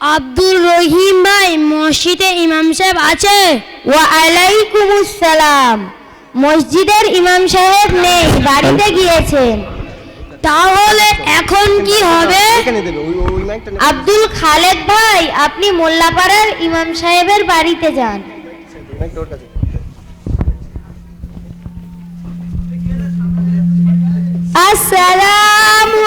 আব্দুর রহিম ভাই, মসজিদে ইমাম সাহেব আছে? ওয়া আলাইকুম সালাম। মসজিদের ইমাম সাহেব নেই, বাড়িতে গিয়েছেন। তাহলে এখন কি হবে? আব্দুল খালেদ ভাই, আপনি মোল্লাপাড়ার ইমাম সাহেবের বাড়িতে যান। আসসালামু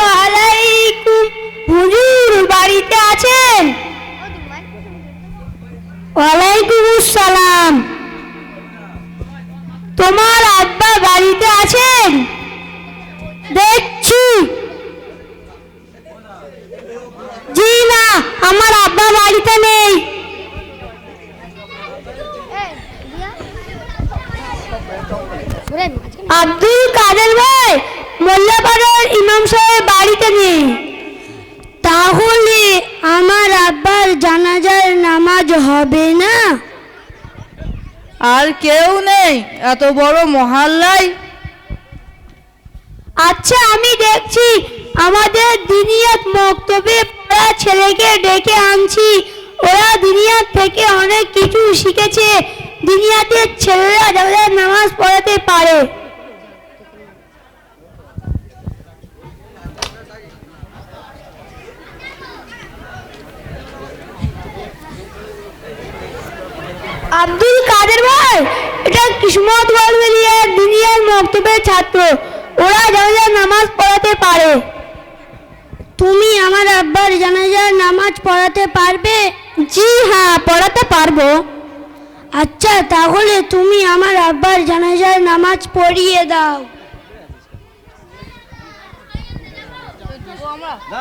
নেই তাহলে আমার আব্বার জানাজার নামাজ হবে না? আর কেউ নেই এত বড় মহল্লায়। আচ্ছা আমি দেখছি আমাদের দিনিয়াত মক্তবে পড়া ছেলেকে ডেকে আনছি। ওরা দিনিয়াত থেকে অনেক কিছু শিখেছে। দিনিয়াতের ছেলেরা যাদের নামাজ পড়াতে পারে আব্দুল কাদের ভাই। এটা কিসমত ওয়ালবেলিয়ার দুনিয়ার মক্তবের ছাত্র। ওরা জানাজার নামাজ পড়াতে পারে। তুমি আমার আব্বার জানাজার নামাজ পড়াতে পারবে? জি হ্যাঁ পড়াতে পারব। আচ্ছা তাহলে তুমি আমার আব্বার জানাজার নামাজ পড়িয়ে দাও। না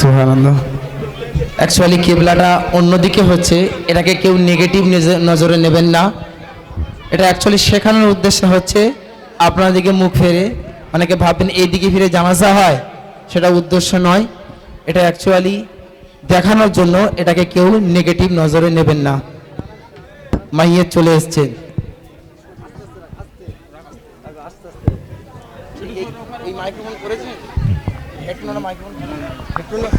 সুবহানাল্লাহ। অ্যাকচুয়ালি কেবলাটা অন্যদিকে হচ্ছে। এটাকে কেউ নেগেটিভ নজরে নেবেন না। এটা অ্যাকচুয়ালি শেখানোর উদ্দেশ্য হচ্ছে আপনার দিকে মুখ ফেরে অনেকে ভাববেন এই দিকে ফিরে জানাজা হয়? সেটা উদ্দেশ্য নয়। এটা অ্যাকচুয়ালি দেখানোর জন্য এটাকে কেউ নেগেটিভ নজরে নেবেন না। মাইয়ে চলে এসছেন এই মাইক্রোফোন করেছেন একটু না মাইক্রোফোন একটু না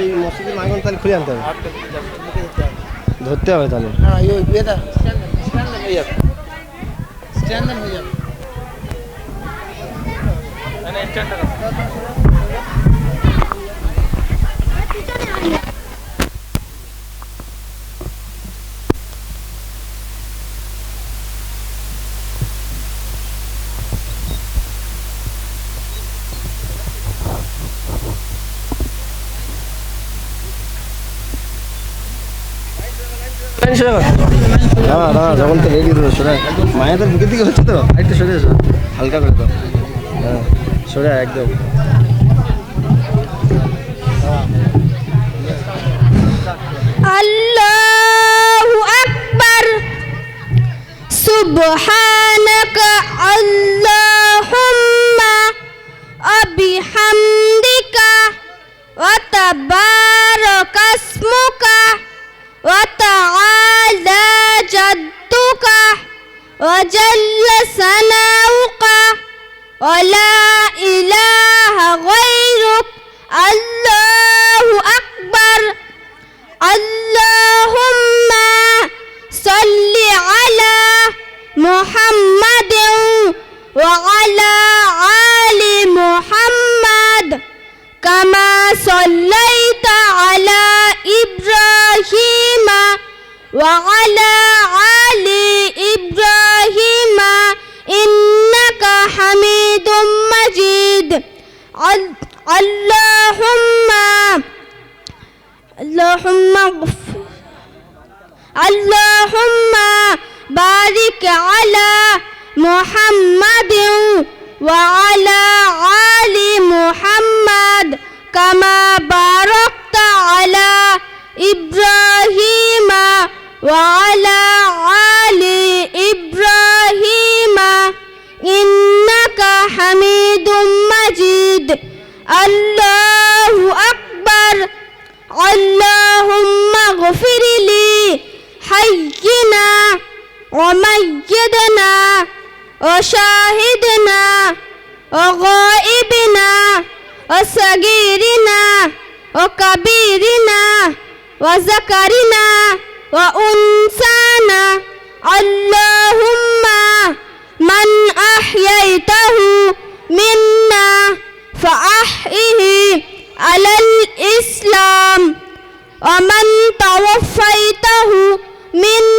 এই মসজিদের মাইকন তাহলে খুলে আনতে হবে? ধরতে হবে তাহলে। না এই এটা স্ট্যান্ড হয়ে যাবে। স্ট্যান্ড হয়ে যাবে। দাঁড়া দাঁড়া যখন তো রেডি তো সরে মায়া বুকের দিকে হচ্ছে তো। একটু সরে এসো হালকা করে তো হ্যাঁ সরে আয় একদম। আল্লাহু আকবার। সুবহানাকা আল্লাহুম্মা আবিহামদিকা ওয়া إله غيرك. الله أكبر. اللهم صل على محمد وعلى آل محمد. كما صليت على إبراهيم وعلى اللهم اللهم اغفر. اللهم بارك على محمد وعلى آل محمد كما باركت على إبراهيم وعلى آل وميدنا وشاهدنا وغائبنا وصغيرنا وكبيرنا وذكرنا وأنثانا. اللهم من أحييته منا فأحيه على الإسلام ومن توفيته منا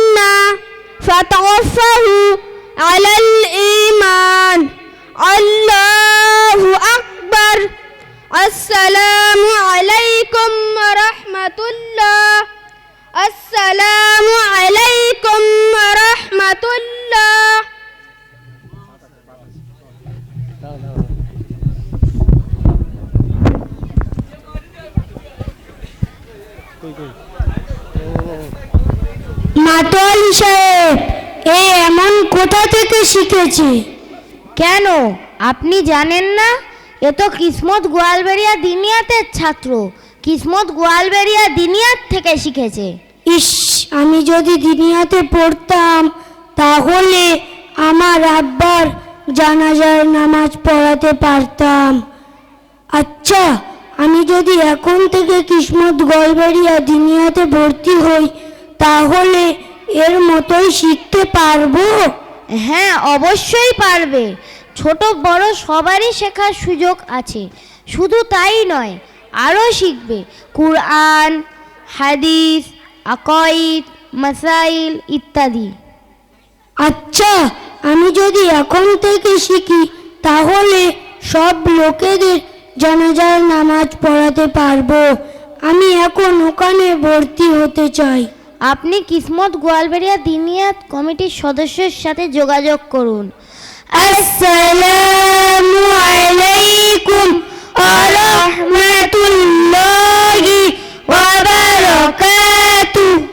فتوفه على الإيمان الله أكبر السلام عليكم ورحمة الله السلام عليكم ورحمة الله মাতোয়ালি সাহেব এ এমন কোথা থেকে শিখেছে? কেন? আপনি জানেন না? এ তো কিসমত গোয়ালবেড়িয়া দিনিয়াতের ছাত্র। কিসমত গোয়ালবেড়িয়া দিনিয়াত থেকে শিখেছে। ইস আমি যদি দিনিয়াতে পড়তাম তাহলে আমার আব্বার জানাজার নামাজ পড়াতে পারতাম। আচ্ছা আমি যদি এখন থেকে কিসমত গলবেরিয়া দিনিয়াতে ভর্তি হই তাহলে এর মতোই শিখতে পারব? হ্যাঁ অবশ্যই পারবে। ছোট বড় সবারই শেখার সুযোগ আছে। শুধু তাই নয় আরও শিখবে। কুরআন হাদিস আকাইদ মাসাইল ইত্যাদি। আচ্ছা আমি যদি এখন থেকে শিখি তাহলে সব লোকেদের জানাজার নামাজ পড়াতে পারব। আমি এখন ওখানে ভর্তি হতে চাই। আপনি কিসমত গোয়ালবেড়িয়া দিনিয়াত কমিটির সদস্যের সাথে যোগাযোগ করুন। আসসালামু আলাইকুম ওয়া বারাকাতুহু।